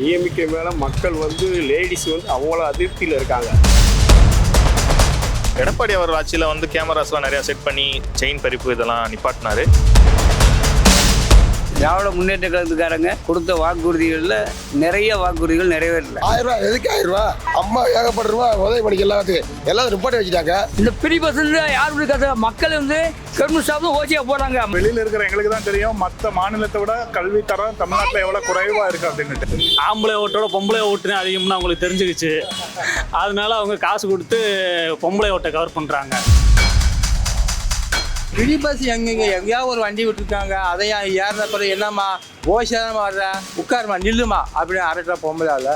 DMK மேலே மக்கள் வந்து லேடிஸ் வந்து அவ்வளோ அதிருப்தியில் இருக்காங்க. எடப்பாடி அவர் ஆட்சியில் வந்து கேமராஸ்லாம் நிறையா செட் பண்ணி செயின் பறிப்பு இதெல்லாம் நிப்பாட்டினாரு. திராவிட முன்னேற்ற கழகத்துக்காரங்க கொடுத்த வாக்குறுதிகளில் நிறைய வாக்குறுதிகள் நிறைவேறல. ஆயிரம் ரூபா எதுக்கு ஆயிரம் ரூபா அம்மா ஏகப்பட்ட ரூபா உதவி பண்ணிக்க எல்லாத்துக்கும் எல்லாத்தையும் ரிப்போர்ட் வச்சுட்டாங்க. இந்த பிரி பஸ் யார் இருக்காது மக்கள் வந்து கவர்மெண்ட் ஸ்டாஃப் ஓசியாக போடுறாங்க வெளியில இருக்கிற எங்களுக்கு தான் தெரியும் மற்ற மாநிலத்தை விட கல்வி தரம் தமிழ்நாட்டில் எவ்வளவு குறைவா இருக்கு அப்படின்னுட்டு. ஆம்பளை ஓட்டோட பொம்பளை ஓட்டுனே அதிகம்னு அவங்களுக்கு தெரிஞ்சுக்கிச்சு. அதனால அவங்க காசு கொடுத்து பொம்பளை ஓட்டை கவர் பண்ணுறாங்க ஃப்ரீ பஸ் எங்கெங்க? எங்கேயாவது ஒரு வண்டி விட்டுருக்காங்க. அதையா ஏறின பிறகு என்னம்மா? ஓசியாதமா வர்ற? உட்காருமா நில்லுமா அப்படின்னு அரட்டா பொம்பளால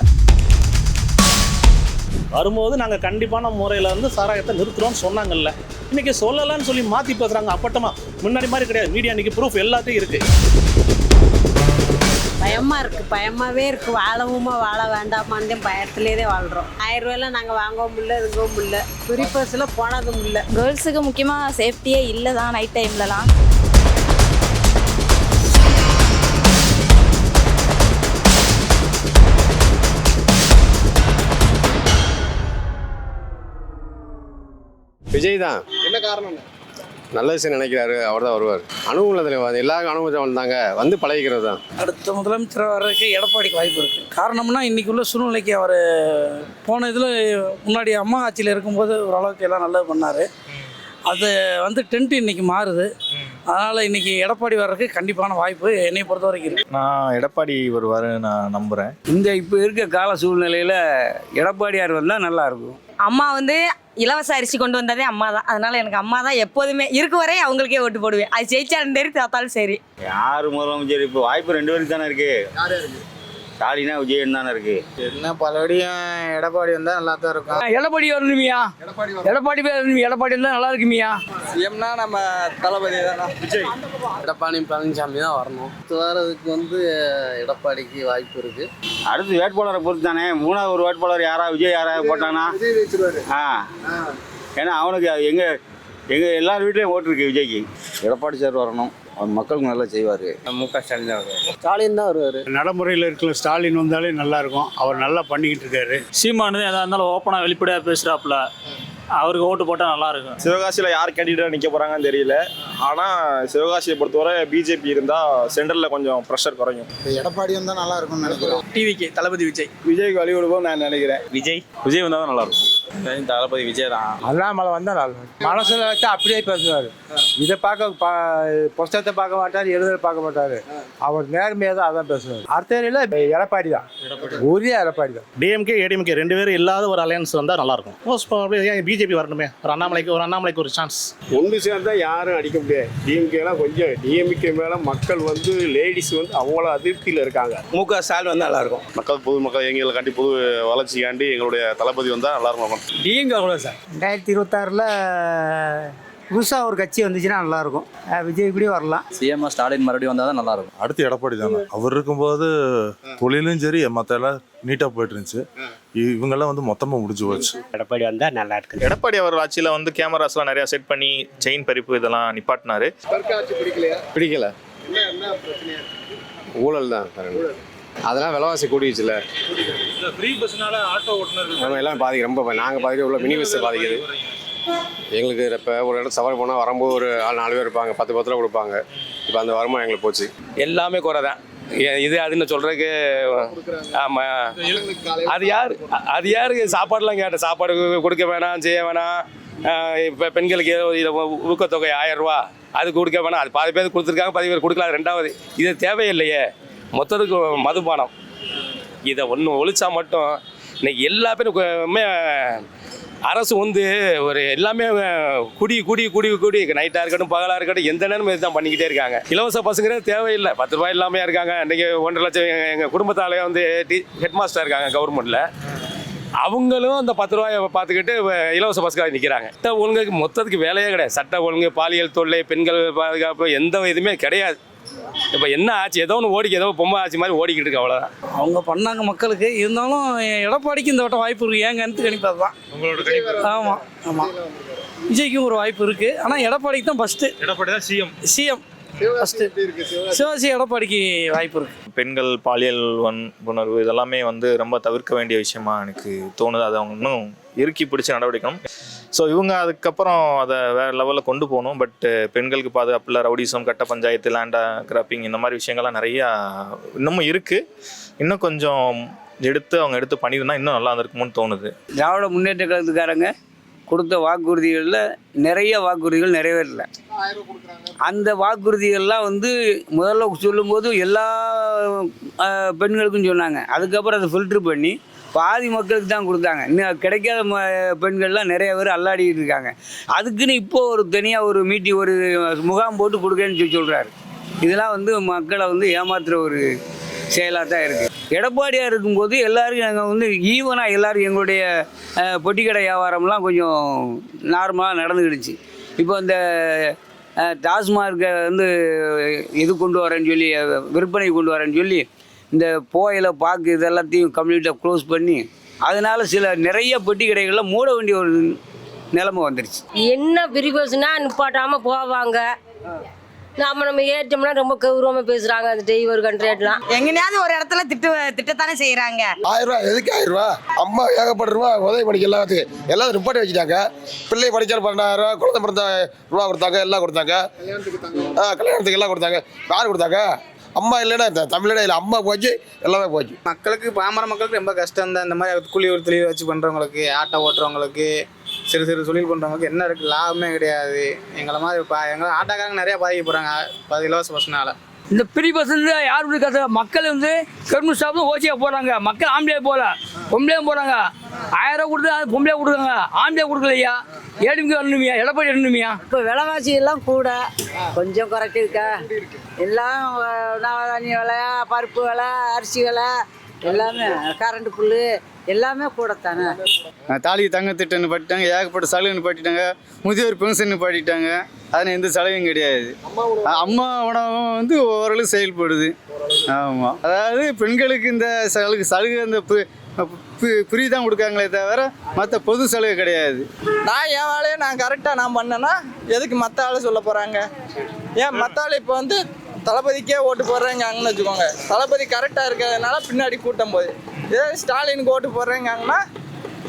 வரும்போது நாங்கள் கண்டிப்பான முறையில் வந்து சாராயத்தை நிறுத்துறோம்னு சொன்னாங்கல்ல. இன்னைக்கு சொல்லலாம்னு சொல்லி மாற்றி பேசுகிறாங்க அப்பட்டமா முன்னாடி மாதிரி கிடையாது. மீடியா இன்னைக்கு ப்ரூஃப் எல்லாத்தையும் இருக்குது பயமா இருக்கு பயமாவே இருக்கு. வாழவுமா வாழ வேண்டாமான்னு பயத்திலே தான் வாழ்றோம். ஆயிரம் ரூபாயில நாங்க வாங்கவும் முடியல இதுங்கவும் முடியல. ஃப்ரீ பஸ்ல போனதும் இல்லை. கேர்ள்ஸுக்கு முக்கியமாக சேஃப்டியே இல்லை தான் நைட் டைம்லலாம் விஜய் தான். என்ன காரணம் நல்ல விஷயம் நினைக்கிறாரு அவர் தான் வருவார் அனுகூலத்தில் எல்லாருக்கும் அனுபவம் வந்தாங்க வந்து பழகிக்கிறது தான் அடுத்த முதலமைச்சர் வர்றதுக்கு எடப்பாடிக்கு வாய்ப்பு இருக்கு. காரணம்னா இன்னைக்கு உள்ள சூழ்நிலைக்கு அவர் போன இதில் முன்னாடி அம்மா ஆட்சியில் இருக்கும்போது ஓரளவுக்கு எல்லாம் நல்லது பண்ணார். அது வந்து டென்ட் இன்னைக்கு மாறுது. அதனால் இன்னைக்கு எடப்பாடி வர்றதுக்கு கண்டிப்பான வாய்ப்பு என்னை பொறுத்த வரைக்கும் இருக்கு. நான் எடப்பாடி வருவார் நான் நம்புகிறேன் இந்த இப்போ இருக்க கால சூழ்நிலையில் எடப்பாடியார் வந்தால் நல்லா இருக்கும். அம்மா வந்து இலவச அரிசி கொண்டு வந்ததே அம்மா தான் அதனால எனக்கு அம்மா தான் எப்போதுமே இருக்கு வரை அவங்களுக்கே ஓட்டு போடுவேன். அது ஜெயிச்சாலும் சரி தாத்தாலும் சரி. யார் முதலமைச்சர்? இப்போ வாய்ப்பு ரெண்டு பேருக்கு தானே இருக்கு? ஸ்டாலினா விஜயன் தானே இருக்கு. என்ன பலபடியும் எடப்பாடி வந்தா நல்லா தான் இருக்கும் எடப்பாடி வரணுமியா? எடப்பாடி வரணும் எடப்பாடி இருந்தால் நல்லா இருக்குமியா? சிஎம்னா நம்ம தளபதி தானே. விஜய். எடப்பாடி பழனிசாமி தான் வரணும். வரதுக்கு வந்து எடப்பாடிக்கு வாய்ப்பு இருக்கு. அடுத்து வேட்பாளரை பொறுத்து தானே மூணாவது ஒரு வேட்பாளர் யாரா? விஜய் யாராவது போட்டானா? ஆ. ஏன்னா அவனுக்கு எங்க எங்க எல்லார் வீட்லயும் ஓட்டு இருக்கு விஜய்க்கு. எடப்பாடி சார் வரணும். அவர் மக்களுக்கு நல்லா செய்வார். மு க ஸ்டாலின் தான் வருவார். ஸ்டாலின் தான் வருவாரு. நடைமுறையில் இருக்கிற ஸ்டாலின் வந்தாலே நல்லா இருக்கும் அவர் நல்லா பண்ணிக்கிட்டு இருக்காரு. சீமானது எதாக இருந்தாலும் ஓப்பனாக வெளிப்படையாக பேசுகிறாப்புல அவருக்கு ஓட்டு போட்டால் நல்லா இருக்கும் சிவகாசியில் யார் கேண்டிடேட் நிற்க போகிறாங்கன்னு தெரியல. ஆனால் சிவகாசியை பொறுத்தவரை பிஜேபி இருந்தால் சென்ட்ரலில் கொஞ்சம் ப்ரெஷர் குறையும். எடப்பாடி வந்தா நல்லா இருக்கும்னு நினைக்கிறேன் டிவிக்கு தளபதி விஜய். விஜய்க்கு வழி கொடுப்போம் நான் நினைக்கிறேன். விஜய்? விஜய் வந்தால் தான் நல்லாயிருக்கும். தளபதி விஜய் தான் அண்ணாமலை வந்தா நல்லா மனசுல வச்சு அப்படியே பேசுவாரு. இதை பார்க்க புஸ்தகத்தை பார்க்க மாட்டார் எழுத பார்க்க மாட்டாரு. அவர் நேர்மையாக தான் அதான் பேசுவார். அடுத்த எடப்பாடி தான். ஒரே எடப்பாடி தான். டிஎம்கே ஏடிஎம்கே ரெண்டு பேரும் இல்லாத ஒரு அலையன்ஸ் வந்தால் நல்லாயிருக்கும் ஏன் பிஜேபி வரணுமே? ஒரு அண்ணாமலைக்கு ஒரு அண்ணாமலைக்கு ஒரு சான்ஸ் ஒன்று சேர்ந்தா யாரும் அடிக்க முடியாது. டிஎம்கேலாம் கொஞ்சம் டிஎம்கே மேலே மக்கள் வந்து லேடிஸ் வந்து அவ்வளோ அதிருப்தியில் இருக்காங்க. மு க ஸ்டாலின் வந்தால் நல்லா இருக்கும். மக்கள் பொது மக்கள் எங்களை காண்டி பொது வளர்ச்சிக்காண்டி எங்களுடைய தளபதி வந்தால் நல்லா டிஎம்கே கூட சார். ரெண்டாயிரத்தி இருபத்தாறில் புதுசாக ஒரு கட்சி வந்துச்சுன்னா நல்லாயிருக்கும். விஜய் இப்படி வரலாம். சிஎம் ஸ்டாலின் மறுபடியும் வந்தால் தான் நல்லா இருக்கும் அடுத்து எடப்பாடி தானே. அவர் இருக்கும்போது தொழிலும் சரி மற்ற எல்லாம் நீட்டாக போயிட்டு இருந்துச்சு. இவங்கெல்லாம் வந்து மொத்தமாக முடிஞ்சு போச்சு. எடப்பாடி வந்தால் நல்லா இருக்கு. எடப்பாடி அவர் ஆட்சியில் வந்து கேமராஸ்லாம் நிறையா செட் பண்ணி செயின் பறிப்பு இதெல்லாம் நிப்பாட்டினாரு. பிடிக்கல. ஊழல் தான் அதெல்லாம் விலைவாசி கூடிடுச்சுல. ஃப்ரீ பஸ்னால ஆட்டோ ஓட்டுநர்கள் நம்ம எல்லாம் பாதிக்க ரொம்ப நாங்கள் பாதிக்க உள்ள மினி பஸ் பாதிக்குது? எங்களுக்கு இப்போ ஒரு இடம் சவாரி போனால் வரும்போது ஒரு ஆள் நாலு பேர் இருப்பாங்க பத்து பத்து ரூபா கொடுப்பாங்க. இப்போ அந்த வருமானம் எங்களுக்கு போச்சு. எல்லாமே குறை தான் இது அதுன்னு சொல்றதுக்கு ஆமாம் அது யார்? அது யாருக்கு சாப்பாடுலாம் கேட்டேன். சாப்பாடு கொடுக்க வேணாம் செய்ய வேணாம். இப்போ பெண்களுக்கு ஏதோ இதை ஊக்கத்தொகை ஆயிரம் ரூபா அது கொடுக்க வேணாம். அது பாதி பேர் கொடுத்துருக்காங்க பாதி பேர் கொடுக்கல. அது ரெண்டாவது. இது தேவையில்லையே. மொத்தத்துக்கு மதுபானம். இதை ஒன்று ஒழிச்சா மட்டும் இன்னைக்கு எல்லா பேரும் அரசு வந்து ஒரு எல்லாமே குடி குடி குடி குடி. நைட்டாக இருக்கட்டும் பகலாக இருக்கட்டும் எந்த நேரமும் இதுதான் பண்ணிக்கிட்டே இருக்காங்க. இலவச பசங்கிறது தேவையில்லை. பத்து ரூபாய் இல்லாமல் இருக்காங்க. இன்றைக்கி ஒன்றரை லட்சம் எங்கள் குடும்பத்தாலே வந்து டி ஹெட் மாஸ்டர் இருக்காங்க கவர்மெண்ட்டில் அவங்களும் அந்த பத்து ரூபாயை பார்த்துக்கிட்டு இலவச பஸ்காக நிற்கிறாங்க சட்ட ஒழுங்குக்கு மொத்தத்துக்கு வேலையே கிடையாது. சட்ட ஒழுங்கு பாலியல் தொல்லை பெண்கள் பாதுகாப்பு எந்த இதுவுமே கிடையாது. இப்போ என்ன ஆச்சு? ஏதோ ஒன்று ஓடிக்கு ஏதோ பொம்மை ஆச்சு மாதிரி ஓடிக்கிட்டு இருக்கு அவ்வளோதான் அவங்க பண்ணாங்க மக்களுக்கு. இருந்தாலும் எடப்பாடிக்கு இந்த வட்டம் வாய்ப்பு இருக்கு. ஏன் கருத்து கணிப்பது தான். உங்களோட ஆமாம் ஆமாம் விஜய்க்கும் ஒரு வாய்ப்பு இருக்குது ஆனால் எடப்பாடிக்கு தான் ஃபஸ்ட்டு எடப்பாடி தான் சிஎம் சிஎம் சிவகாசி எடப்பாடிக்கு வாய்ப்பு இருக்குது பெண்கள் பாலியல் வன்புணர்வு இதெல்லாமே வந்து ரொம்ப தவிர்க்க வேண்டிய விஷயமா எனக்கு தோணுது. அதை அவங்க இன்னும் இறுக்கி பிடிச்ச நடவடிக்கணும். ஸோ இவங்க அதுக்கப்புறம் அதை வேற லெவலில் கொண்டு போகணும். பட் பெண்களுக்கு பாதுகாப்பில் ரவுடிசம் கட்ட பஞ்சாயத்து லேண்டா கிராப்பிங் இந்த மாதிரி விஷயங்கள்லாம் நிறையா இன்னமும் இருக்குது இன்னும் கொஞ்சம் எடுத்து அவங்க எடுத்து பண்ணியிருந்தா இன்னும் நல்லா இருந்திருக்குமோன்னு தோணுது. திராவிட முன்னேற்ற கழகத்துக்காரங்க கொடுத்த வாக்குறுதிகளில் நிறைய வாக்குறுதிகள் நிறைவேறல. அந்த வாக்குறுதிகள்லாம் வந்து முதல்ல சொல்லும்போது எல்லா பெண்களுக்கும் சொன்னாங்க. அதுக்கப்புறம் அதை ஃபில்ட்ரு பண்ணி பாதி மக்களுக்கு தான் கொடுத்தாங்க. இன்னும் கிடைக்காத ம பெண்கள்லாம் நிறைய பேர் அல்லாடிக்கிட்டு இருக்காங்க. அதுக்குன்னு இப்போ ஒரு தனியாக ஒரு மீட்டி ஒரு முகாம் போட்டு கொடுக்கன்னு சொல்லி சொல்கிறாரு இதெல்லாம் வந்து மக்களை வந்து ஏமாத்துகிற ஒரு செயலாக தான் இருக்குது எடப்பாடியாக இருக்கும்போது எல்லாருக்கும் நாங்கள் வந்து ஈவனாக எல்லோரும் எங்களுடைய பொட்டிக்கடை வியாபாரம்லாம் கொஞ்சம் நார்மலாக நடந்துக்கிடுச்சு இப்போ இந்த டாஸ்மார்க்கை வந்து இது கொண்டு வரேன்னு சொல்லி விற்பனை கொண்டு வரேன்னு சொல்லி இந்த போயில பாக்கு இதெல்லாத்தையும் கம்ப்ளீட்டாக க்ளோஸ் பண்ணி அதனால் சில நிறைய பெட்டி கடைகளில் மூட வேண்டிய ஒரு நிலைமை வந்துருச்சு. என்ன பிரிபஸ்னா நிப்பாட்டாமல் போவாங்க. நாம நம்ம ஏற்றோம்னா ரொம்ப கௌரவமாக பேசுகிறாங்க அந்த டிரைவர் கண்ட்ரேட்லாம் எங்கனையாவது ஒரு இடத்துல திட்டு திட்டத்தானே செய்கிறாங்க ஆயிரம் ரூபா எதுக்கு ஆயிரம் ரூபா? அம்மா ஏகப்பட்ட ரூபா உதவி பண்ணிக்க எல்லாத்துக்கும் எல்லாத்தையும் நிப்பாட்டி வச்சுட்டாங்க. பிள்ளை படிக்கிற பன்னெண்டாயிரம் ரூபா குழந்தை பிறந்த ரூபா கொடுத்தாங்க எல்லாம் கொடுத்தாங்க. கல்யாணத்துக்கு எல்லாம் கொடுத்தாங்க. யார் கொடுத்தாங்க? அம்மா இல்லைன்னா இந்த தமிழனே இல்லை. அம்மா போச்சு எல்லாமே போச்சு. மக்களுக்கு பாமர மக்களுக்கு ரொம்ப கஷ்டம் தான் இந்த மாதிரி கூலி ஒரு தொழில் வச்சு பண்ணுறவங்களுக்கு ஆட்டோ ஓட்டுறவங்களுக்கு சிறு சிறு தொழில் பண்ணுறவங்களுக்கு என்ன இருக்குது லாபமே கிடையாது. எங்களை மாதிரி பா எங்களை ஆட்டோக்காரங்க நிறையா பாதிக்கப்படுறாங்க பாதி இலவச பஸ்னால இந்த ஃப்ரீ பஸ் வந்து யார் இருக்காது மக்கள் வந்து கவர்மெண்ட் ஸ்டாஃப் ஓசியாக போகிறாங்க மக்கள் ஆம்பளை போகல பொம்பளையும் போகிறாங்க ஆயிரம் கொடுத்து அது பொம்பளையாக கொடுக்குறாங்க. ஆம்பளை கொடுக்கலையா? ஏடிமிக்கு வரணுமியா? எடப்பாடி வரணுமியா? இப்போ விலைவாசி எல்லாம் கூட. கொஞ்சம் குறைக்கிருக்கா எல்லாம் நவதானிய விலை பருப்பு விலை அரிசி விலை எல்லாமே. கரண்ட் புல்லு எல்லாமே கூடத்தானே? தாலி தங்க திட்டம்னு பாட்டிட்டாங்க ஏகப்பட்ட சலுகைன்னு பாட்டிட்டாங்க முதியோர் பென்ஷன் பாட்டிட்டாங்க. அதில் எந்த சலுகையும் கிடையாது. அம்மா உணவும் வந்து ஓரளவு செயல்படுது. ஆமாம் அதாவது பெண்களுக்கு இந்த சலுகை சலுகை இந்த ஃப்ரீ தான் கொடுக்காங்களே தவிர மற்ற பொது சலுகை கிடையாது. நான் என் வேலையை நான் கரெக்டாக நான் பண்ணேன்னா எதுக்கு மற்ற ஆளு சொல்ல போகிறாங்க ஏன் மற்ற ஆள் இப்போ வந்து தளபதிக்கே ஓட்டு போடுறேங்காங்கன்னு வச்சுக்கோங்க. தளபதி கரெக்டாக இருக்கிறதுனால பின்னாடி கூட்டம் போகுது. இதே ஸ்டாலினுக்கு ஓட்டு போடுறேங்காங்கன்னா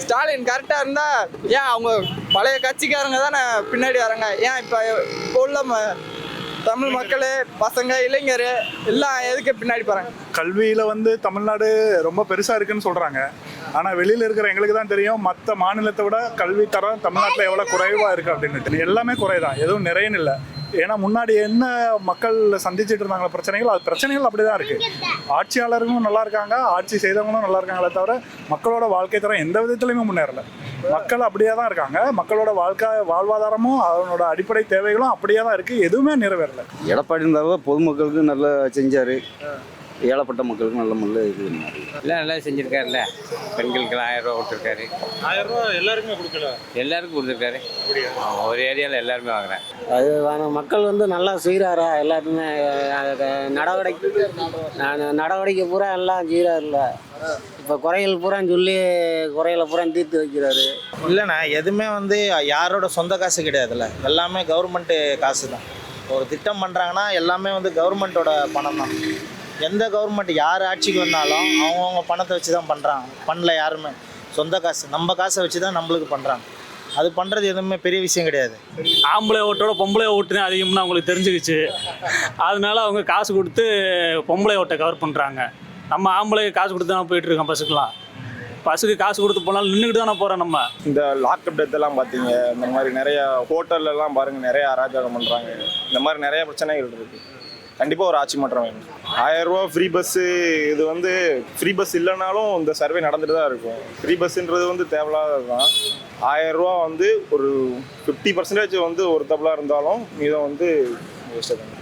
ஸ்டாலின் கரெக்டாக இருந்தால் ஏன் அவங்க பழைய கட்சிக்காரங்க தானே பின்னாடி வராங்க? ஏன் இப்போ இப்போ உள்ள ம தமிழ் மக்கள் பசங்க இளைஞர் எல்லாம் எதுக்கு பின்னாடி போகிறாங்க கல்வியில் வந்து தமிழ்நாடு ரொம்ப பெருசாக இருக்குன்னு சொல்கிறாங்க ஆனால் வெளியில் இருக்கிற எங்களுக்கு தான் தெரியும் மற்ற மாநிலத்தை விட கல்வி தரம் தமிழ்நாட்டில் எவ்வளோ குறைவாக இருக்குது அப்படின்னுட்டு எல்லாமே குறைதான். எதுவும் நிறையன்னு இல்லை. ஏன்னா முன்னாடி என்ன மக்கள் சந்திச்சுட்டு இருந்தாங்களோ பிரச்சனைகள் அது பிரச்சனைகள் அப்படி தான் இருக்குது ஆட்சியாளர்களும் நல்லா இருக்காங்க ஆட்சி செய்தவங்களும் நல்லா இருக்காங்களே தவிர மக்களோட வாழ்க்கை தரம் எந்த விதத்துலையுமே முன்னேறல. மக்கள் அப்படியே தான் இருக்காங்க. மக்களோட வாழ்க்கை வாழ்வாதாரமும் அவனோட அடிப்படை தேவைகளும் அப்படியே தான் இருக்குது எதுவுமே நிறைவேறல. எடப்பாடி பொதுமக்களுக்கு நல்லா செஞ்சார். ஏழப்பட்ட மக்களுக்கு நல்ல முள்ள இது எல்லாம் நல்லா செஞ்சுருக்காருல்ல. பெண்களுக்கு ஆயிரம் ரூபா கொடுத்துருக்காரு. ஆயிரம் ரூபா எல்லாருக்குமே கொடுக்கல. எல்லாருக்கும் கொடுத்துருக்காரு. ஒரு ஏரியாவில் எல்லாருமே வாங்குறேன் அது மக்கள் வந்து நல்லா செய்கிறாரா எல்லாருமே நடவடிக்கை நடவடிக்கை பூரா எல்லாம் செய்கிறாருல்ல இப்போ குறைகள் பூரா சொல்லி குறைகளை பூரா தீர்த்து வைக்கிறாரு. இல்லைண்ணா எதுவுமே வந்து யாரோட சொந்த காசு கிடையாதுல்ல. எல்லாமே கவர்மெண்ட்டு காசு தான் ஒரு திட்டம் பண்ணுறாங்கன்னா எல்லாமே வந்து கவர்மெண்ட்டோட பணம் தான் எந்த கவர்மெண்ட் யார் ஆட்சிக்கு வந்தாலும் அவங்கவுங்க பணத்தை வச்சு தான் பண்ணுறாங்க பண்ணல யாருமே. சொந்த காசு. நம்ம காசை வச்சு தான் நம்மளுக்கு பண்ணுறாங்க அது பண்ணுறது எதுவுமே பெரிய விஷயம் கிடையாது. ஆம்பளை ஓட்டோட பொம்பளை ஓட்டு தான் அதிகம்னு அவங்களுக்கு தெரிஞ்சுக்கிச்சு. அதனால அவங்க காசு கொடுத்து பொம்பளை ஓட்டை கவர் பண்ணுறாங்க நம்ம ஆம்பளை காசு கொடுத்து தான் போயிட்டு இருக்கோம் பஸ்ஸுக்கெலாம் பஸ்ஸுக்கு காசு கொடுத்து போனாலும் நின்றுக்கிட்டு தானே போகிறோம் நம்ம. இந்த லாக்அப் டெத் எல்லாம் பார்த்தீங்க. இந்த மாதிரி நிறைய ஹோட்டல்ல எல்லாம் பாருங்க. நிறைய அராஜகம் பண்ணுறாங்க இந்த மாதிரி நிறைய பிரச்சனைகள் இருக்கு. கண்டிப்பாக ஒரு ஆட்சி மாற்றம் வேணும். ஆயிரம் ரூபா ஃப்ரீ பஸ்ஸு இது வந்து ஃப்ரீ பஸ் இல்லைனாலும் இந்த சர்வே நடந்துட்டு தான் இருக்கும் ஃப்ரீ பஸ்ஸுன்றது வந்து தேவையில்லாதது தான் ஆயிரம் ரூபா வந்து ஒரு ஃபிஃப்டி பர்சன்டேஜ் வந்து ஒரு தப்பலாக இருந்தாலும் மீதம் வந்து.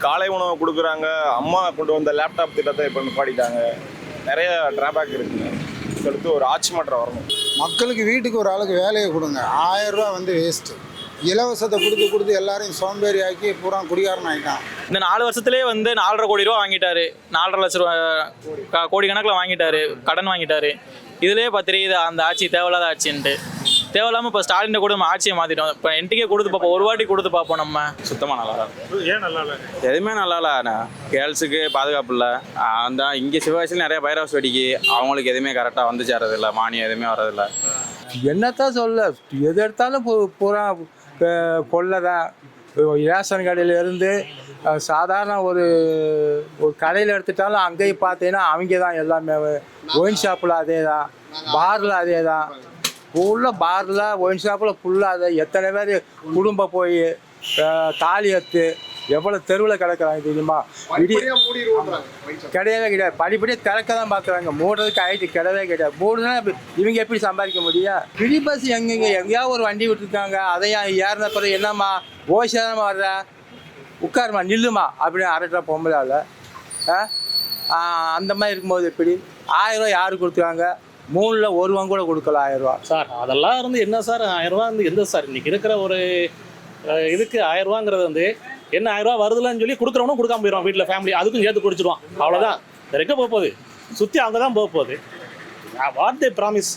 காலை உணவு கொடுக்குறாங்க அம்மா கொண்டு வந்த லேப்டாப் திட்டத்தை இப்போ நிப்பாட்டிட்டாங்க. நிறைய டிராபேக் இருக்குங்க. அடுத்து ஒரு ஆட்சி மாற்றம் வரணும். மக்களுக்கு வீட்டுக்கு ஒரு ஆளுக்கு வேலையை கொடுங்க. ஆயிரம் ரூபா வந்து வேஸ்ட்டு இலவசத்தை கொடுத்து கொடுத்து எல்லாரையும் சோம்பேறி ஆக்கி பூரா குடிகாரன் ஆகிட்டான் இந்த நாலு வருஷத்துலேயே வந்து நாலரை கோடி ரூபா வாங்கிட்டாரு. நாலரை லட்ச ரூபா கோடி கணக்கில் வாங்கிட்டாரு. கடன் வாங்கிட்டாரு. இதுலேயே தெரியுது அந்த ஆட்சி தேவையில்லாத ஆட்சின்ட்டு. தேவையில்லாமல் இப்போ ஸ்டாலினை கூட நம்ம ஆட்சியை மாற்றிட்டோம் இப்போ என்டிக்கே கொடுத்து பார்ப்போம். ஒரு வாட்டி கொடுத்து பார்ப்போம் நம்ம. சுத்தமாக நல்லா இல்லை ஏன் நல்லா இல்லை? எதுவுமே நல்லா இல்லை கேர்ள்ஸுக்கு பாதுகாப்பு இல்லை. அந்த இங்கே சிவகாசியில் நிறைய பைரவஸ் வெடிக்கு. அவங்களுக்கு எதுவுமே கரெக்டாக வந்து சேரதில்லை மானியம் எதுவுமே வரதில்லை என்னத்தான் சொல்ல எது எடுத்தாலும் பூ- பூரா கொள்ளதான் ரேஷன் கடையிலேருந்து சாதாரண ஒரு ஒரு கடையில் எடுத்துட்டாலும் அங்கேயும் பார்த்தீங்கன்னா அவங்க தான் எல்லாமே ஒயின் ஷாப்பில் அதே தான் பாரில் அதே தான் ஃபுல்லாக பாரில் ஒயின் ஷாப்பில் ஃபுல்லாக அதே. எத்தனை பேர் குடும்பம் போய் தாலி எடுத்து எவ்வளோ தெருவில் கிடக்குறாங்க தெரியுமா? விடிய கிடையவே கிடையாது. படிப்படியாக திறக்க தான் பார்க்குறாங்க. மூடுறதுக்கு ஆயிட்டு கிடையவே கிடையாது. மூடுனா இப்ப இவங்க எப்படி சம்பாதிக்க முடியும்? ஃப்ரீ பஸ் எங்கெங்க? எங்கேயாவது ஒரு வண்டி விட்டுருக்காங்க. அதையும் ஏறின பிறகு என்னம்மா? ஓசியாதம்மா வர்ற? உட்காருமா நில்லுமா அப்படின்னு அரட்டுற பொம்பளால் ஆ அந்த மாதிரி இருக்கும்போது எப்படி? ஆயிரம் ரூபாய் யாரு கொடுத்துருக்காங்க மூணில் ஒருவன் கூட கொடுக்கல ஆயிரம் ரூபா சார் அதெல்லாம் இருந்து என்ன சார்? ஆயிரம் ரூபா வந்து எந்த சார்? இன்னைக்கு இருக்கிற ஒரு இதுக்கு ஆயிரம் ரூபாங்கிறது வந்து என்ன ஆயிரம் ரூபா வருதுலன்னு சொல்லி கொடுக்குறவனும் கொடுக்காம போயிடுவான் வீட்டில் ஃபேமிலி அதுக்கும் சேர்த்து குடிச்சிடுவான். அவ்வளோதான் வரைக்கும் போக போகுது. சுற்றி அங்கே தான் போக போகுது. வாட் தே ப்ராமிஸ்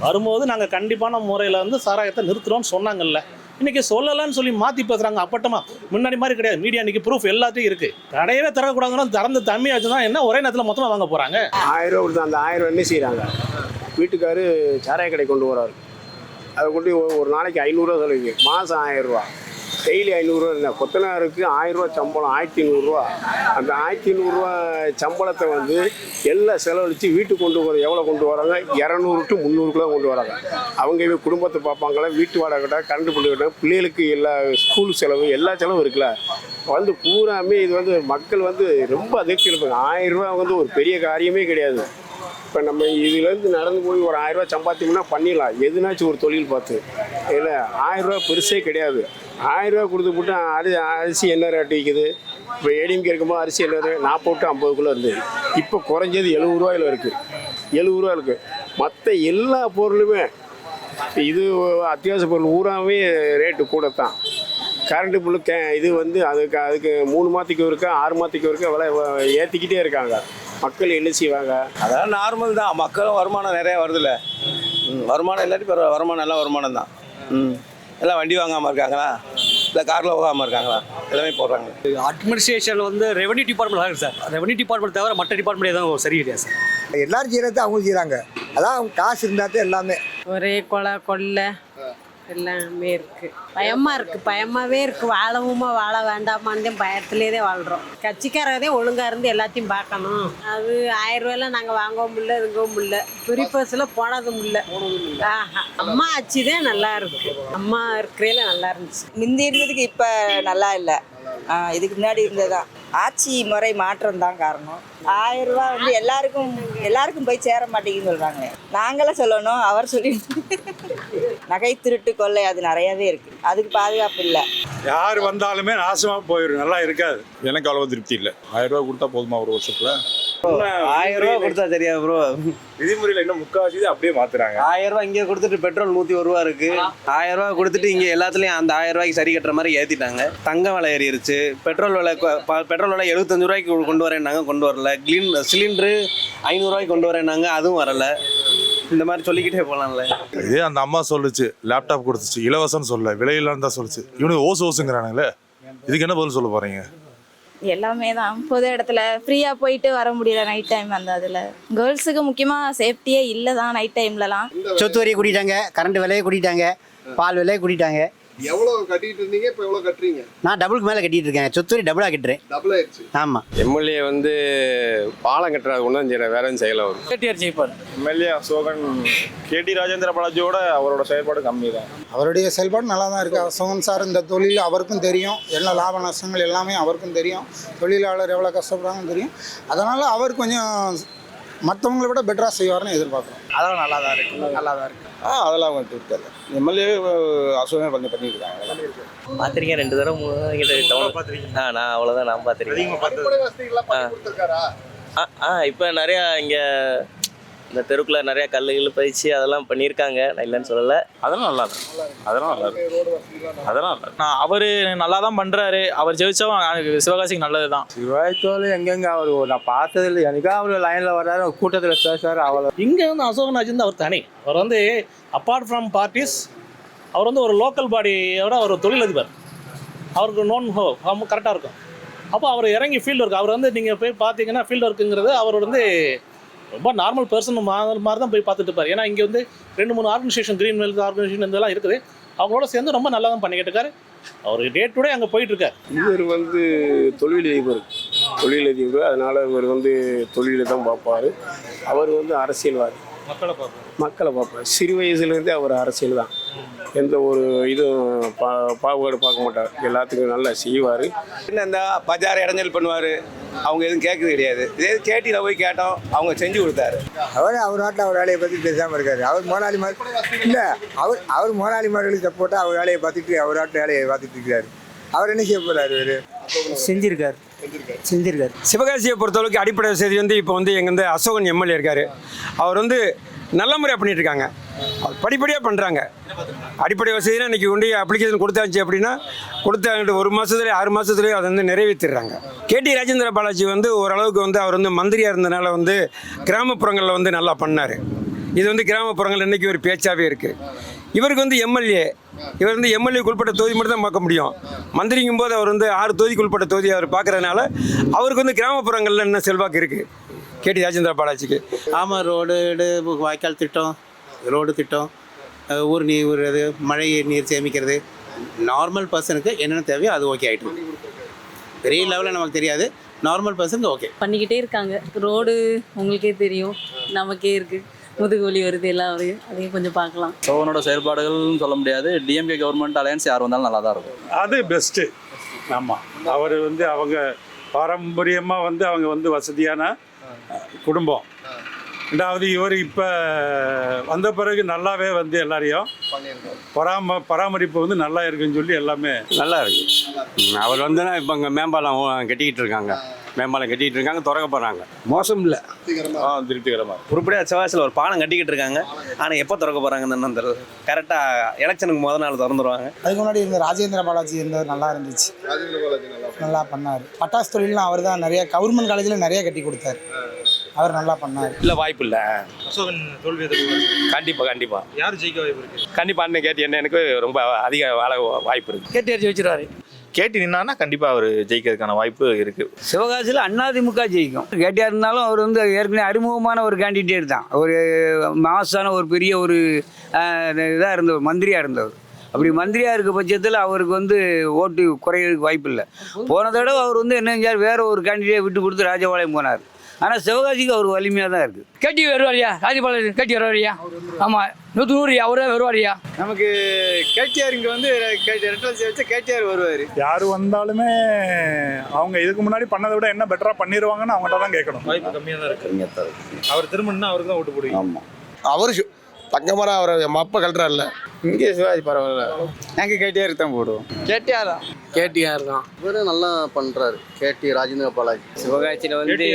வரும்போது நாங்கள் கண்டிப்பான முறையில் வந்து சாராயத்தை நிறுத்துறோம்னு சொன்னாங்கல்ல. இன்னைக்கு சொல்லலான்னு சொல்லி மாற்றி பேசுகிறாங்க அப்பட்டமா முன்னாடி மாதிரி கிடையாது. மீடியா இன்னைக்கு ப்ரூஃப் எல்லாத்தையும் இருக்குது கடையவே திறக்கக்கூடாதுன்னா திறந்து தம்மி வச்சுதான் என்ன ஒரே நேரத்தில் மொத்தமாக வாங்க போகிறாங்க ஆயிரம் ரூபா கொடுத்து அந்த ஆயிரம் என்ன செய்கிறாங்க வீட்டுக்காரு சாராய கடை கொண்டு வராரு அதை கொண்டு ஒரு- நாளைக்கு ஐநூறுரூவா சொல்லுவீங்க மாதம் ஆயிரம் ரூபா டெய்லி ஐநூறுரூவா இருந்தேன் கொத்தனாருக்கு ஆயிரம் ரூபா சம்பளம் ஆயிரத்தி நூறுரூவா அந்த ஆயிரத்தி நூறுரூவா சம்பளத்தை வந்து எல்லாம் செலவழித்து வீட்டுக்கு கொண்டு வர எவ்வளோ கொண்டு வராங்க? இரநூறு டு முந்நூறுக்குள்ள கொண்டு வராங்க. அவங்க இவங்க குடும்பத்தை பார்ப்பாங்களா? வீட்டு வாடகை கட்ட கரண்ட் பில்லு கட்ட பிள்ளைகளுக்கு எல்லா ஸ்கூல் செலவு எல்லா செலவும் இருக்குல்ல. வந்து பூராமே இது வந்து மக்கள் வந்து ரொம்ப அதிர்ச்சி இருப்பாங்க ஆயிரம் ரூபா வந்து ஒரு பெரிய காரியமே கிடையாது. இப்போ நம்ம இதுலேருந்து நடந்து போய் ஒரு ஆயிரரூவா சம்பாத்தியம்னா பண்ணிடலாம். எதுனாச்சும் ஒரு தொழில் பார்த்து. இல்லை ஆயிரம் ரூபாய் பெருசே கிடையாது. ஆயிரம் கொடுத்து போட்டு அரி அரிசி என்ன ரேட்டு விற்குது இப்போ ஏடிஎம்கே இருக்கும்போது அரிசி என்ன நாற்பது டு ஐம்பதுக்குள்ளே இருந்தது இப்போ குறைஞ்சது எழுபது ரூபாயில் இருக்குது எழுபது ரூபா இருக்குது மற்ற எல்லா பொருளுமே இது அத்தியாவசிய பொருள் ஊராவே ரேட்டு கூட தான் கரண்ட்டு பில்லு கே இது வந்து அதுக்கு அதுக்கு மூணு மாதத்துக்கு ஒருக்கா ஆறு மாதத்துக்கு ஒருக்கா விலை ஏற்றிக்கிட்டே இருக்காங்க. மக்கள் என்ன செய்வாங்க? அதெல்லாம் நார்மல் தான். மக்களும் வருமானம் நிறைய வருதுல்ல. ம், வருமானம் இல்லாட்டி பரவ- வருமானம் நல்ல வருமானம் தான். ம். எல்லாம் வண்டி வாங்காமல் இருக்காங்களா? இல்லை காரில் போகாமல் இருக்காங்களா? எல்லாமே போடுறாங்க. அட்மினிஸ்ட்ரேஷன் வந்து ரெவன்யூ டிபார்ட்மெண்ட் தான் இருக்கு சார். ரெவன்யூ டிபார்ட்மெண்ட் தவிர மற்ற டிபார்ட்மெண்ட் எதுவும் சரி கிடையாது சார்? எல்லாரும் செய்யறது அவங்க செய்கிறாங்க அதான் அவங்க காசு இருந்தால் தான் எல்லாமே. ஒரே கொலை கொள்ளை. எல்லாமே இருக்கு. பயமா இருக்கு பயமாவே இருக்கு. வாழவுமா வாழ வேண்டாமான்னு பயத்திலே தான் வாழ்றோம். கட்சிக்காரதே ஒழுங்கா இருந்து எல்லாத்தையும் பார்க்கணும். அது ஆயிரம் ரூபாயில நாங்கள் வாங்கவும் முடியல இதுங்கவும் முடியல. பிரிப்பஸ்ல போனதும் முடியல. ஆஹா அம்மா ஆட்சி தான் நல்லா இருக்கு. அம்மா இருக்கிறதுல நல்லா இருந்துச்சு. முந்தி இருந்ததுக்கு இப்போ நல்லா இல்லை. இதுக்கு முன்னாடி இருந்ததுதான். ஆட்சி முறை மாற்றம் தான் காரணம். ஆயிரம் ரூபா வந்து எல்லாருக்கும் எல்லாருக்கும் போய் சேர மாட்டேங்குதுன்னு சொல்கிறாங்க நாங்களாம் சொல்லணும் அவர் சொல்லி நகை திருட்டு கொள்ளை அது நிறையவே இருக்கு. அதுக்கு பாதுகாப்பு இல்லை. யார் வந்தாலுமே நாசமாக போயிடும் நல்லா இருக்காது. எனக்கு அவ்வளோ திருப்தி இல்லை. ஆயிரம் ரூபா கொடுத்தா போதுமா ஒரு வருஷத்துல? ஆயிரம் ரூபா கொடுத்தா தெரியாது ப்ரோ விதிமுறையில் இன்னும் முக்கால்வாசி இது அப்படியே மாத்துறாங்க. ஆயிரம் ரூபா இங்கே கொடுத்துட்டு பெட்ரோல் நூற்றி ஒரு ரூபா இருக்கு. ஆயிரம் ரூபா கொடுத்துட்டு இங்கே எல்லாத்துலேயும் அந்த ஆயிரம் ரூபாய்க்கு சரி கட்டுற மாதிரி ஏற்றிட்டாங்க தங்கம் விலை ஏறிடுச்சு பெட்ரோல் விலை பெட்ரோல் விலை எழுபத்தஞ்சு ரூபாய்க்கு கொண்டு வரேன்னாங்க கொண்டு வரல. கிளீன் சிலிண்டரு ஐநூறுரூவாய்க்கு கொண்டு வரேன்னாங்க அதுவும் வரல. இந்த மாதிரி சொல்லிக்கிட்டே போகலாம்ல இதே அந்த அம்மா சொல்லுச்சு லேப்டாப் கொடுத்துச்சு இலவசம்னு சொல்ல விலையில்லான்னு தான் சொல்லுச்சு. இவனுக்கு ஓசு ஓசுங்கிறானுங்களே. இதுக்கு என்ன பதில் சொல்ல போறீங்க? எல்லாமே தான். பொது இடத்துல ஃப்ரீயாக போயிட்டு வர முடியல நைட் டைம் அந்த அதில் கேர்ள்ஸுக்கு முக்கியமாக சேஃப்டியே இல்லை தான் நைட் டைம்லலாம் சொத்து வரையை கூட்டிட்டாங்க கரண்ட் விலையை கூட்டிட்டாங்க பால் விலையை கூட்டிட்டாங்க. எவ்வளோ கட்டிட்டு இருந்தீங்க? இப்போ எவ்வளோ கட்டுறீங்க? நான் டபுளுக்கு மேலே கட்டிட்டு இருக்கேன். சொத்து வரி டபுளாக கட்டுறேன். டபுள் ஆயிடுச்சு. ஆமாம் எம்எல்ஏ வந்து பாலம் கட்டுறது ஒன்றும் செய்யற வேற எதுவும் செய்யல அவர். கேடிஆர் ஜெயிப்பார் எம்எல்ஏ அசோகன் கேடி ராஜேந்திர பாலாஜியோட அவரோட செயல்பாடு கம்மி தான் அவருடைய செயல்பாடு நல்லா தான் இருக்குது அசோகன் சார் இந்த தொழில் அவருக்கும் தெரியும். எல்லா லாப நஷ்டங்கள் எல்லாமே அவருக்கும் தெரியும். தொழிலாளர் எவ்வளோ கஷ்டப்படுறாங்கன்னு தெரியும். அதனால் அவர் கொஞ்சம் மற்றவங்களை விட பெட்டராக செய்வார்னு எதிர்பார்க்குறோம். அதெல்லாம் நல்லா தான் இருக்கு. நல்லா தான் இருக்கு. ஆ அதெல்லாம் அவங்க இருக்காது எம்எல்ஏ அசோகன் கொஞ்சம் பண்ணியிருக்காங்க. பார்த்துருக்கேன் ரெண்டு தடவை மூணு தடவை கிட்ட டவுன் ஆ நான் அவ்வளோதான் நான் பார்த்துருக்கேன் பண்ணி ஆ ஆ இப்போ நிறையா இங்கே இந்த தெருக்குள்ள நிறைய கல்லுகள் பயிற்சி அதெல்லாம் பண்ணியிருக்காங்க. நான் இல்லைன்னு சொல்லலை. அதெல்லாம் நல்லா இருக்கு. அதெல்லாம் நல்லா இருக்கு. அதெல்லாம் நல்லா இருக்கு. நான் அவர் நல்லா தான் பண்ணுறாரு அவர் ஜெயிச்சவன் சிவகாசிக்கு நல்லது தான் சிவாய்த்தோல் எங்கெங்க அவர்? நான் பார்த்ததில்லை. எனக்கா அவர் லைனில் வர்றாரு கூட்டத்தில் பேசுறாரு அவ்வளோ இங்கே வந்து அசோகன் அஜிந்த் அவர் தனி. அவர் வந்து அப்பார்ட் ஃப்ரம் பார்ட்டிஸ் அவர் வந்து ஒரு லோக்கல் பாடியோட ஒரு தொழிலதிபர். அவருக்கு நோன் ஹோ கரெக்டாக இருக்கும். அப்போ அவர் இறங்கி ஃபீல்டு ஒர்க் அவர் வந்து நீங்கள் போய் பார்த்தீங்கன்னா ஃபீல்டு ஒர்க்குங்கிறது அவர் வந்து ரொம்ப நார்மல் பர்சன் மாதிரி தான் போய் பார்த்துட்டு இருப்பார். ஏன்னா இங்கே வந்து ரெண்டு மூணு ஆர்கனைசேஷன் க்ரீன் வெல்த் ஆர்கனைசேஷன் இதெல்லாம் இருக்குது. அவங்களோட சேர்ந்து ரொம்ப நல்லா தான் பண்ணிக்கிட்டு இருக்காரு. அவர் டே டு டே அங்கே போயிட்டு இருக்காரு. இவர் வந்து தொழிலதிபர் தொழிலதிபர் அதனால் இவர் வந்து தொழிலை தான் பார்ப்பார். அவர் வந்து அரசியல்வாதி. மக்களை பார்ப்போம். மக்களை பார்ப்பார் சிறு வயசுலேருந்தே அவர் அரசியல் தான். எந்த ஒரு இதுவும் பா பாகுபாடு பார்க்க மாட்டார். எல்லாத்துக்கும் நல்லா செய்வார். என்ன இந்த பஜார் இடைஞ்சல் பண்ணுவார்? அவங்க எதுவும் கேட்கறது கிடையாது. இதே கேட்டியில் போய் கேட்டோம் அவங்க செஞ்சு கொடுத்தாரு. அவர் அவர் நாட்டில் அவர் வேலையை பற்றி பேசாமல் இருக்காரு. அவர் முதலாளி மாதிரி இல்லை அவர் அவர் முதலாளி மாதிரிகளுக்கு சப்போர்ட்டாக அவர் வேலையை பார்த்துட்டு அவர் நாட்டு வேலையை பார்த்துட்டு இருக்காரு அவர் என்ன செய்ய போகிறாரு இவர்? செஞ்சிருக்காரு. செஞ்சிருக்காரு. சிவகாசியை பொறுத்தளவுக்கு அடிப்படை வசதி வந்து இப்போ வந்து எங்கள் வந்து அசோகன் எம்எல்ஏ இருக்கார். அவர் வந்து நல்ல முறையாக பண்ணிட்டு இருக்காங்க. படிப்படியாக பண்ணுறாங்க அடிப்படை வசதினா இன்றைக்கி கொண்டு அப்ளிகேஷன் கொடுத்தாச்சு அப்படின்னா கொடுத்த ஒரு மாதத்துலேயே ஆறு மாதத்துலேயே அதை வந்து நிறைவேற்றிடுறாங்க கேடி ராஜேந்திர பாலாஜி வந்து ஓரளவுக்கு வந்து அவர் வந்து மந்திரியாக இருந்தனால வந்து கிராமப்புறங்களில் வந்து நல்லா பண்ணார். இது வந்து கிராமப்புறங்கள் இன்றைக்கி ஒரு பேச்சாகவே இருக்குது இவருக்கு வந்து எம்எல்ஏ இவர் வந்து எம்எல்ஏக்கு உட்பட்ட தொகுதி மட்டும் தான் பார்க்க முடியும். மந்திரிங்கும் போது அவர் வந்து ஆறு தொகுதிக்கு உட்பட்ட தொகுதி அவர் பார்க்கறதுனால அவருக்கு வந்து கிராமப்புறங்களில் என்ன செல்வாக்கு இருக்குது கேடி ராஜேந்திர பாலாஜிக்கு. ஆமாம் ரோடு வாய்க்கால் திட்டம் ரோடு திட்டம் ஊர் நீர் விடுறது மழை நீர் சேமிக்கிறது. நார்மல் பர்சனுக்கு என்னென்ன தேவையோ அது ஓகே ஆகிட்டு. பெரிய லெவலில் நமக்கு தெரியாது. நார்மல் பர்சனுக்கு ஓகே பண்ணிக்கிட்டே இருக்காங்க. ரோடு உங்களுக்கே தெரியும். நமக்கே இருக்கு. முதுகு வலி வருது எல்லாம் வருது. அதையும் கொஞ்சம் பார்க்கலாம். சோகனோட செயல்பாடுகள்னு சொல்ல முடியாது. டிஎம்கே கவர்மெண்ட் அலையன்ஸ் யார் வந்தாலும் நல்லா தான் இருக்கும். அது பெஸ்ட்டு ஆமாம் அவர் வந்து அவங்க பாரம்பரியமாக வந்து அவங்க வந்து வசதியான குடும்பம். ரெண்டாவது இவர் இப்போ வந்த பிறகு நல்லாவே வந்து எல்லாரையும் பராம பராமரிப்பு வந்து நல்லா இருக்குன்னு சொல்லி எல்லாமே நல்லா இருக்கு. அவர் வந்துன்னா இப்போ இங்கே மேம்பாலம் கட்டிக்கிட்டு இருக்காங்க. மேம்பாலம் கட்டிக்கிட்டு இருக்காங்க திறக்க போகிறாங்க மோசம் இல்லை. ஆ திருப்திகரமாக உருப்படியாக சிவாசியில் ஒரு பாலம் கட்டிக்கிட்டு இருக்காங்க. ஆனால் எப்போ திறக்க போகிறாங்கன்னு என்ன தெரியல. கரெக்டாக எலெக்ஷனுக்கு முத நாள் திறந்துருவாங்க. அதுக்கு முன்னாடி இருந்த ராஜேந்திர பாலாஜி இருந்தவர் நல்லா இருந்துச்சு. நல்லா பண்ணார். பட்டாசு தொழில்லாம் அவர் தான் நிறைய கவர்மெண்ட் காலேஜில் நிறைய கட்டி கொடுத்தாரு. அவர் நல்லா பண்ணார். இல்லை வாய்ப்பு இல்லை. அசோகன் தோல்வி கண்டிப்பாக கண்டிப்பாக யார் ஜெயிக்க வாய்ப்பு இருக்கு? கண்டிப்பாக அண்ணன் கேட்டி என்ன எனக்கு ரொம்ப அதிக வாழ வாய்ப்பு இருக்குது கேட்டியார் ஜெயிச்சிருவாரு கேட்டி நின்னான்னா கண்டிப்பாக அவர் ஜெயிக்கிறதுக்கான வாய்ப்பு இருக்கு. சிவகாசியில் அதிமுக ஜெயிக்கும். கேட்டியாக இருந்தாலும் அவர் வந்து ஏற்கனவே அறிமுகமான ஒரு கேண்டிடேட் தான். ஒரு மாசான ஒரு பெரிய ஒரு இதாக இருந்தவர் மந்திரியாக இருந்தவர். அப்படி மந்திரியாக இருக்க பட்சத்தில் அவருக்கு வந்து ஓட்டு குறையிறதுக்கு வாய்ப்பு இல்லை போன தடவை அவர் வந்து என்ன செஞ்சார்? வேற ஒரு கேண்டிடேட் விட்டு கொடுத்து ராஜபாளையம் போனார். ஆனால் சிவகாசிக்கு அவர் வலிமையாக தான் இருக்குது கேட்டி வருவாரியா? ராஜபாளையம் கேட்டி வருவாரியா? ஆமாம் நூற்றி நூறுயா அவரே வருவாரியா? நமக்கு கேடிஆர் இங்கே வந்து ரெட்டல் வச்சு கேடிஆர் வருவார். யார் வந்தாலுமே அவங்க இதுக்கு முன்னாடி பண்ணதை விட என்ன பெட்டராக பண்ணிடுவாங்கன்னு அவங்கள்ட்ட தான் கேட்கணும். வாய்ப்பு கம்மியாக தான் இருக்கு. அவர் திரும்பினா அவருக்கு தான் ஓட்டு போடுவீங்க. ஆமாம் அவரு தங்கமரம் அவர் மப்ப கல்றாருல இங்கே சிவாஜி பரவாயில்ல. நாங்கள் கேடிஆர் தான் போடுவோம். கேட்டியாரா கேடிஆர் தான். இவர் நல்லா பண்ணுறாரு கேடி ராஜேந்திர பாலாஜி. சிவகாசியில் வந்து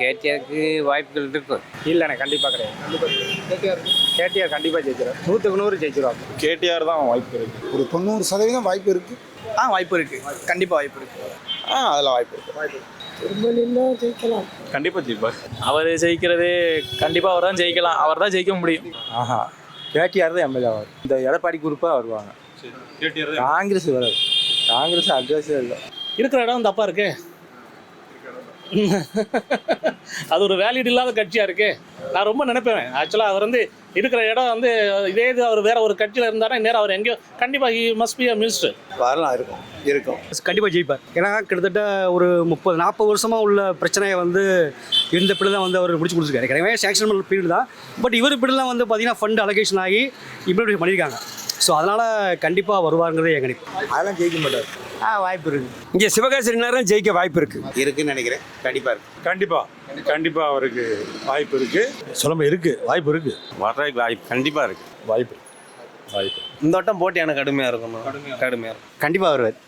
கேடிஆருக்கு வாய்ப்புகள் இருக்கும் இல்லைண்ணே கண்டிப்பாக கிடையாது. கேடிஆர் கண்டிப்பாக ஜெயிச்சிடும் நூற்றுக்கு நூறு ஜெயிச்சிருவாங்க கேடிஆர் தான் வாய்ப்பு இருக்கு. ஒரு தொண்ணூறு சதவீதம் வாய்ப்பு இருக்குது ஆ வாய்ப்பு இருக்கு. கண்டிப்பாக வாய்ப்பு இருக்கு. ஆ அதில் வாய்ப்பு இருக்கு. கண்டிப்பாக ஜெயிப்பார் அவர் ஜெயிக்கிறது கண்டிப்பாக அவர் தான் ஜெயிக்கலாம். அவர் தான் ஜெயிக்க முடியும். ஆஹா. கேடிஆர் தான் எம்எல்ஏ ஆவார். இந்த எடப்பாடி குரூப்பாக வருவாங்க. கேடிஆர் காங்கிரஸ் வராது. காங்கிரஸ் அட்ரஸே இல்லை. இருக்கிற இடம் தப்பாக இருக்கு. அது ஒரு வேலிட் இல்லாத கட்சியாக இருக்கு. நான் ரொம்ப நினைப்பேன். ஆக்சுவலாக அவர் வந்து இருக்கிற இடம் வந்து இதே இது அவர் வேற ஒரு கட்சியில் இருந்தாருன்னா நேரம் அவர் எங்கேயோ கண்டிப்பாக he must be a minister வரலாம் இருக்கும். இருக்கும். கண்டிப்பாக ஜெயிப்பார். ஏன்னா கிட்டத்தட்ட ஒரு முப்பது நாற்பது வருஷமாக உள்ள பிரச்சனையை வந்து இந்த பிள்ளை தான் வந்து அவர் முடிச்சு கொடுத்துருக்காரு. ஏற்கனவே சேங்ஷன் பண்ண பீரியட் தான். பட் இவர் இப்படிலாம் வந்து பார்த்தீங்கன்னா ஃபண்ட் அலோகேஷன் ஆகி இப்படி பண்ணியிருக்காங்க. ஸோ அதனால் கண்டிப்பாக வருவாருங்கிறதே என் கணிப்பு. அதெல்லாம் ஜெயிக்க மாட்டார். ஆ வாய்ப்பு இருக்கு. இங்கே சிவகாசி நேரம் ஜெயிக்க வாய்ப்பு இருக்குது இருக்குன்னு நினைக்கிறேன். கண்டிப்பாக இருக்கு. கண்டிப்பாக கண்டிப்பாக அவருக்கு வாய்ப்பு இருக்குது சொல்ல இருக்கு. வாய்ப்பு இருக்கு. வர்றதுக்கு வாய்ப்பு கண்டிப்பாக இருக்குது வாய்ப்பு வாய்ப்பு இந்த வட்டம் போட்டி எனக்கு கடுமையாக இருக்கணும். கடுமையாக இருக்கும் கண்டிப்பாக வருவார்.